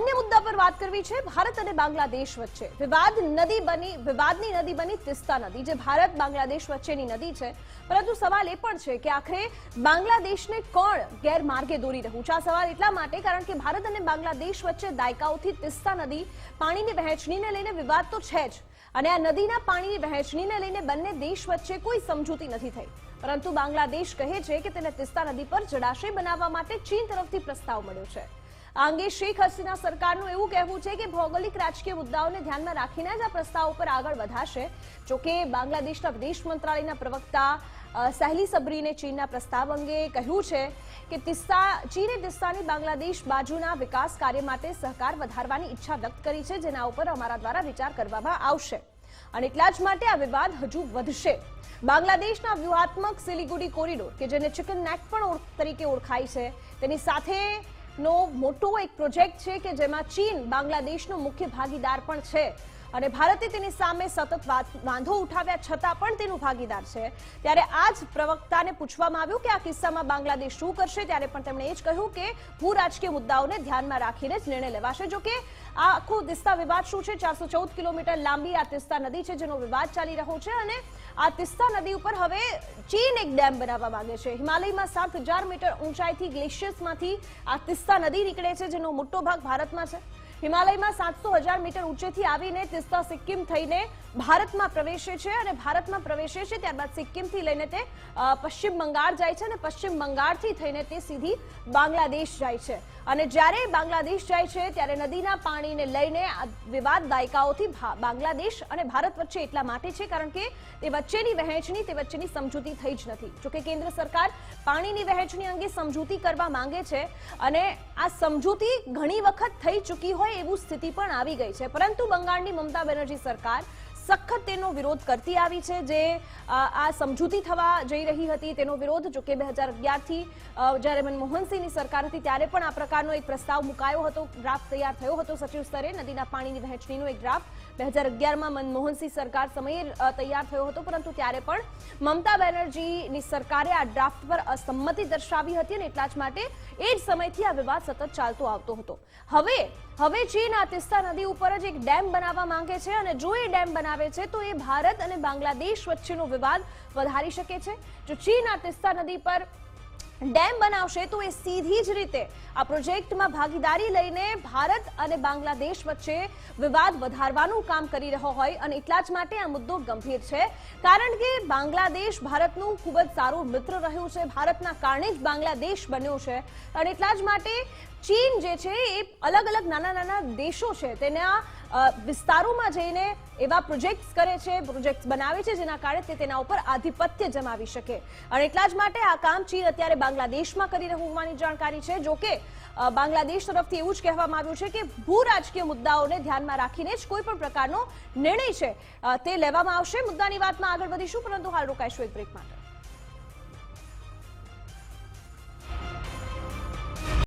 અન્ય મુદ્દા પર વાત કરવી છે. ભારત અને બાંગ્લાદેશ વચ્ચે વિવાદ નદી બની વિવાદની નદી બની તિસ્તા નદી, જે ભારત બાંગ્લાદેશ વચ્ચેની નદી છે. પરંતુ સવાલ એ પણ છે કે આખરે બાંગ્લાદેશને કોણ ગેરમાર્ગે દોરી રહ્યું છે? આ સવાલ એટલા માટે કારણ કે ભારત અને બાંગ્લાદેશ વચ્ચે દાયકાઓથી તિસ્તા નદી પાણીની વહેંચણીને લઈને વિવાદ તો છે જ. અને આ નદીના પાણીની વહેંચણીને લઈને બંને દેશ વચ્ચે કોઈ સમજૂતી નથી થઈ. પરંતુ બાંગ્લાદેશ કહે છે કે તેને તિસ્તા નદી પર જળાશય બનાવવા માટે ચીન તરફથી પ્રસ્તાવ મળ્યો છે. આ અંગે શેખ હસીના સરકારનું એવું કહેવું છે કે ભૌગોલિક રાજકીય મુદ્દાઓને ધ્યાનમાં રાખીને જ આ પ્રસ્તાવ ઉપર આગળ વધાશે જોકે બાંગ્લાદેશના વિદેશ મંત્રાલયના પ્રવક્તા સહેલી સબરીને ચીનના પ્રસ્તાવ અંગે કહ્યું છે કે તિસ્તા ચીને તિસ્તાની બાંગ્લાદેશ બાજુના વિકાસ કાર્ય માટે સહકાર વધારવાની ઈચ્છા વ્યક્ત કરી છે, જેના ઉપર અમારા દ્વારા વિચાર કરવામાં આવશે. અને એટલા જ માટે આ વિવાદ હજુ વધશે. બાંગ્લાદેશના વ્યૂહાત્મક સિલિગુડી કોરિડોર, કે જેને ચિકન નેક પણ તરીકે ઓળખાય છે, તેની સાથે નો મોટો એક પ્રોજેક્ટ છે કે જેમાં ચીન બાંગ્લાદેશનો મુખ્ય ભાગીદાર પણ છે. અને ભારતે તેની સામે સતત વાંધો ઉઠાવ્યા છતાં પણ તેનું ભાગીદાર છે. ત્યારે આ જ પ્રવક્તાને પૂછવામાં આવ્યું કે આ કિસ્સામાં બાંગ્લાદેશ શું કરશે, ત્યારે પણ તેમણે એ જ કહ્યું કે ભૂ રાજકીય મુદ્દાઓને ધ્યાનમાં રાખીને જ નિર્ણય લેવાશે. જો કે આ આખો તિસ્તા વિવાદ શું છે? ચારસો ચૌદ કિલોમીટર લાંબી આ તિસ્તા નદી છે, જેનો વિવાદ ચાલી રહ્યો છે અને આ તિસ્તા નદી ઉપર હવે ચીન એક ડેમ બનાવવા માંગે છે. હિમાલયમાં સાત હજાર મીટર ઊંચાઈથી ગ્લેશિયર્સમાંથી આ તિસ્તા નદી નીકળે છે, જેનો મોટો ભાગ ભારતમાં છે. હિમાલયમાં સાતસો હજાર મીટર ઊંચેથી આવીને તિસ્તા સિક્કિમ થઈને ભારતમાં પ્રવેશે છે અને ભારતમાં પ્રવેશે છે, ત્યારબાદ સિક્કિમથી લઈને તે પશ્ચિમ બંગાળ જાય છે અને પશ્ચિમ બંગાળથી થઈને તે સીધી બાંગ્લાદેશ જાય છે. અને જ્યારે બાંગ્લાદેશ જાય છે, ત્યારે નદીના પાણીને લઈને વિવાદ દાયકાઓથી બાંગ્લાદેશ અને ભારત વચ્ચે એટલા માટે છે, કારણ કે તે વચ્ચેની વહેંચણી, તે વચ્ચેની સમજૂતી થઈ જ નથી. જોકે કેન્દ્ર સરકાર પાણીની વહેંચણી અંગે સમજૂતી કરવા માંગે છે અને આ સમજૂતી ઘણી વખત થઈ ચૂકી હોય એવું સ્થિતિ પણ આવી ગઈ છે. પરંતુ બંગાળની મમતા બેનર્જી સરકાર સખત તેનો વિરોધ કરતી આવી છે. જે આ સમજૂતી થવા જઈ રહી હતી તેનો વિરોધ જો કે બે હજાર અગિયારથી જ્યારે મનમોહનસિંહની સરકાર હતી ત્યારે પણ આ પ્રકારનો એક પ્રસ્તાવ મુકાયો હતો. ડ્રાફ્ટ તૈયાર થયો હતો સચિવ સ્તરે. નદીના પાણીની વહેંચણીનો એક ડ્રાફ્ટ બે હજાર અગિયારમાં મનમોહનસિંહ સરકાર સમયે તૈયાર થયો હતો. પરંતુ ત્યારે પણ મમતા બેનર્જીની સરકારે આ ડ્રાફ્ટ પર અસંમતિ દર્શાવી હતી અને એટલા જ માટે એ જ સમયથી આ વિવાદ સતત ચાલતો આવતો હતો. હવે હવે ચીન આ તિસ્તા નદી ઉપર જ એક ડેમ બનાવવા માંગે છે અને જો એ ડેમ બનાવે છે, તો એ ભારત અને બાંગ્લાદેશ વચ્ચેનો વિવાદ વધારી શકે છે. જો ચીન આ તિસ્તા નદી પર ડેમ બનાવશે તો એ સીધી જ રીતે. આ પ્રોજેક્ટમાં ભાગીદારી લઈને ભારત અને બાંગ્લાદેશ વચ્ચે વિવાદ વધારવાનું કામ કરી રહ્યો હોય અને એટલા જ માટે આ મુદ્દો ગંભીર છે. કારણ કે બાંગ્લાદેશ ભારતનું ખૂબ જ સારું મિત્ર રહ્યું છે. ભારતના કારણે જ બાંગ્લાદેશ બન્યો છે. અને એટલા જ માટે ચીન જે છે એ અલગ અલગ નાના નાના દેશો છે. તેના વિસ્તારોમાં જઈને એવા પ્રોજેક્ટ્સ કરે છે, પ્રોજેક્ટ્સ બનાવે છે જેના કારણે તે તેના ઉપર આધિપત્ય જમાવી શકે. અને એટલા જ માટે આ કામ ચીન અત્યારે બાંગ્લાદેશમાં કરી રહ્યું હોવાની જાણકારી છે. જોકે બાંગ્લાદેશ તરફથી એવું જ કહેવામાં આવ્યું છે કે ભૂ રાજકીય મુદ્દાઓને ધ્યાનમાં રાખીને જ કોઈ પણ પ્રકારનો નિર્ણય છે તે લેવામાં આવશે. મુદ્દાની વાતમાં આગળ વધીશું, પરંતુ હાલ રોકાઈશું એક બ્રેક માટે.